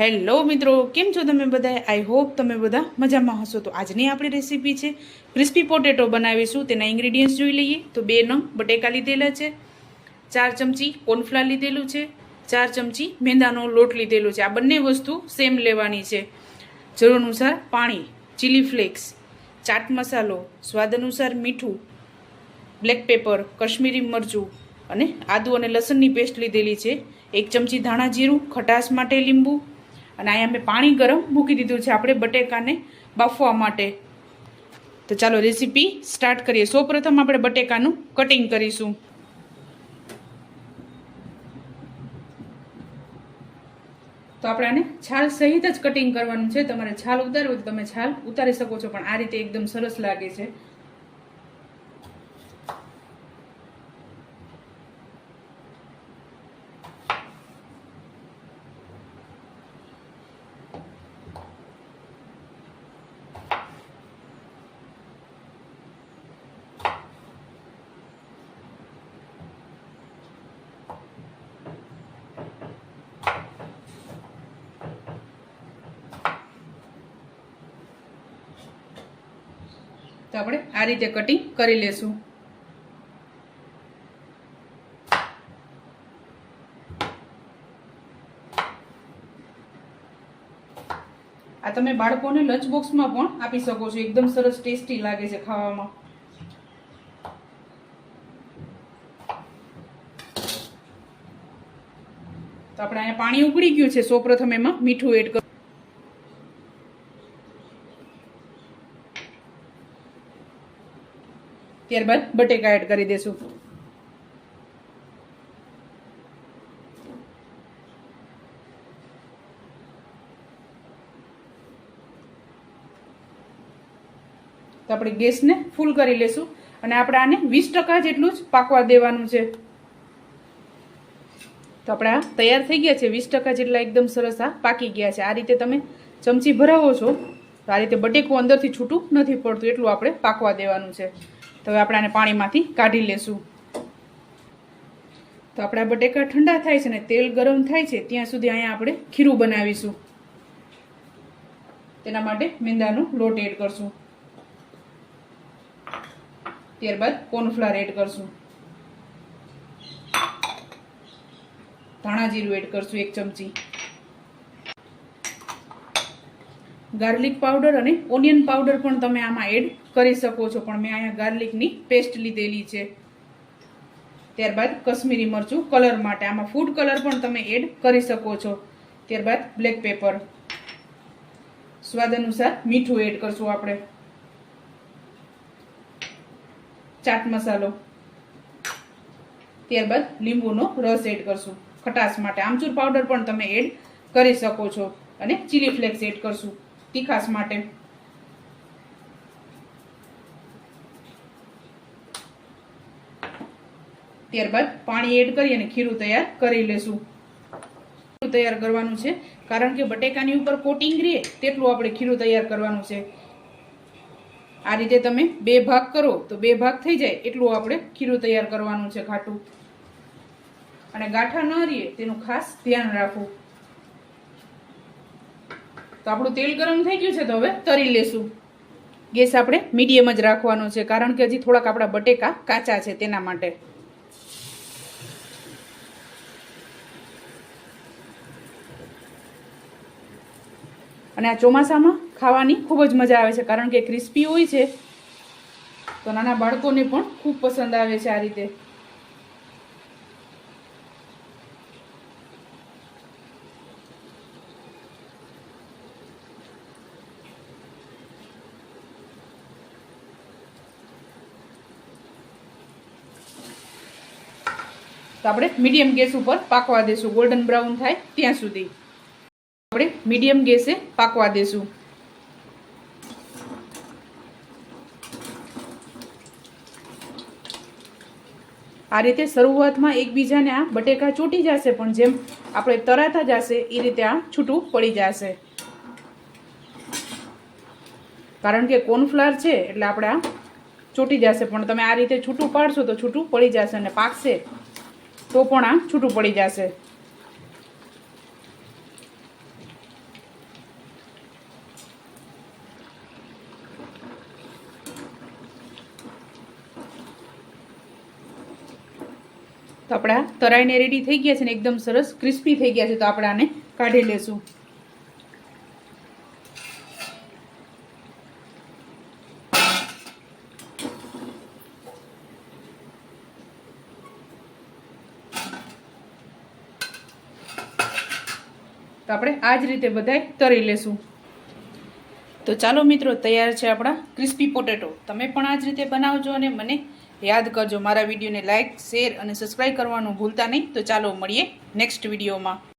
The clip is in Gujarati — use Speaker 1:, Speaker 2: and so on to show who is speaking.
Speaker 1: હેલો મિત્રો, કેમ છો તમે બધા આઈ હોપ તમે બધા મજામાં હશો. તો આજની આપણી રેસીપી છે ક્રિસ્પી પોટેટો બનાવીશું. તેના ઇન્ગ્રીડિયન્ટ્સ જોઈ લઈએ. તો બે નંગ બટેકા લીધેલા છે, ચાર ચમચી કોર્નફ્લાર લીધેલું છે, ચાર ચમચી મેંદાનો લોટ લીધેલો છે. આ બંને વસ્તુ સેમ લેવાની છે. જરૂર અનુસાર પાણી ચીલી ફ્લેક્સ ચાટ મસાલો, સ્વાદ અનુસાર મીઠું બ્લેક પેપર કશ્મીરી મરચું અને આદુ અને લસણની પેસ્ટ લીધેલી છે. એક ચમચી ધાણા જીરું, ખટાશ માટે લીંબુ અને અહીંયા મેં પાણી ગરમ મૂકી દીધું છે. આપણે બટેકાને બાફવા માટે. તો ચાલો રેસીપી સ્ટાર્ટ કરીએ. સૌપ્રથમ આપણે બટેકાનું કટિંગ કરીશું. તો આપણે આને છાલ સહિત જ કટિંગ કરવાનું છે. તમારે છાલ ઉતારવું તો તમે છાલ ઉતારી શકો છો, પણ આ રીતે એકદમ સરસ લાગે છે. તો આપણે આ રીતે કટિંગ કરી લેશું. આ તમે બાળકોને લંચ બોક્સમાં પણ આપી શકો છો. એકદમ સરસ ટેસ્ટી લાગે છે ખાવામાં. તો આપણે અહીંયા પાણી ઉકળી ગયું છે. સૌપ્રથમ એમાં મીઠું એડ ત્યારબાદ બટેકા એડ કરી દેશું. તો આપણે ગેસને ફૂલ કરી લેશું અને આપણે આને વીસ ટકા જેટલું જ પાકવા દેવાનું છે. તો આપણે આ તૈયાર થઈ ગયા છે. વીસ ટકા જેટલા એકદમ સરસ આ પાકી ગયા છે. આ રીતે તમે ચમચી ભરાવો છો, તો આ રીતે બટેકું અંદરથી છૂટું નથી પડતું, એટલું આપણે પાકવા દેવાનું છે. તો હવે આપણે આને પાણીમાંથી કાઢી લેશું. તો આપણા બટેકા ઠંડા થાય છે ને તેલ ગરમ થાય છે, ત્યાં સુધી અહીંયા આપણે ખીરું બનાવીશું. તેના માટે મેંદાનો લોટ એડ કરશું. ત્યારબાદ કોર્નફ્લાર એડ કરશું. ધાણા જીરું એડ કરશું એક ચમચી. ગાર્લિક પાવડર અને ઓનિયન પાવડર પણ તમે આમાં એડ કરી શકો છો. પણ મેં અહીંયા ગાર્લિકની પેસ્ટ લીધેલી છે. ત્યારબાદ કશ્મીરી મરચું કલર માટે. આમાં ફૂડ કલર પણ તમે એડ કરી શકો છો. ત્યારબાદ બ્લેક પેપર. સ્વાદ અનુસાર મીઠું એડ કરશું આપણે. ચાટ મસાલો. ત્યારબાદ લીંબુનો રસ એડ કરશું. ખટાશ માટે આમચૂર પાવડર પણ તમે એડ કરી શકો છો. અને ચીલી ફ્લેક્સ એડ કરશું. તીખાશ માટે. ત્યારબાદ પાણી એડ કરી અને ખીરું તૈયાર કરી લેશું. ખીરું તૈયાર કરવાનું છે. કારણ કે બટેકાની ઉપર કોટિંગ રહે તેટલું આપણે ખીરું તૈયાર કરવાનું છે. આ રીતે તમે બે ભાગ કરો તો બે ભાગ થઈ જાય એટલું આપણે ખીરું તૈયાર કરવાનું છે ખાટું. અને ગાંઠા ન રહીએ તેનું ખાસ ધ્યાન રાખવું. તો આપણું તેલ ગરમ થઈ ગયું છે તો હવે તરી લેશું. ગેસ આપણે મીડિયમ જ રાખવાનો છે, કારણ કે હજી થોડાક આપણા બટેકા કાચા છે તેના માટે. અને આ ચોમાસામાં ખાવાની ખૂબ જ મજા આવે છે, કારણ કે ક્રિસ્પી હોય છે. તો નાના બાળકોને પણ ખૂબ પસંદ આવે છે આ રીતે. તો આપણે મીડિયમ ગેસ ઉપર પાકવા દેશું. ગોલ્ડન બ્રાઉન થાય ત્યાં સુધી. આપણે મીડિયમ ગેસે પાકવા દેશું. આ રીતે શરૂઆતમાં એકબીજાને આ બટેકા ચૂંટી જશે, પણ જેમ આપણે તરાતા જશે એ રીતે આ છૂટું પડી જશે. કારણ કે કોર્નફ્લાવર છે, એટલે આપણે આ ચૂંટી જશે, પણ તમે આ રીતે છૂટું પાડશો તો છૂટું પડી જશે અને પાકશે. તો પણ આ છૂટું પડી જશે. તો આપણા તરાઈને રેડી થઈ ગયા છે ને એકદમ સરસ ક્રિસ્પી થઈ ગયા છે, તો આપણે આને કાઢી લેશું. તો આપણે આ જ રીતે બધાય તરી લેશું. તો ચાલો મિત્રો, તૈયાર છે આપણા ક્રિસ્પી પોટેટો તમે પણ આ જ રીતે બનાવજો અને મને યાદ કરજો. મારા વિડીયોને લાઇક શેર અને સબસ્ક્રાઈબ કરવાનું ભૂલતા નહીં. તો ચાલો મળીએ નેક્સ્ટ વિડીયોમાં.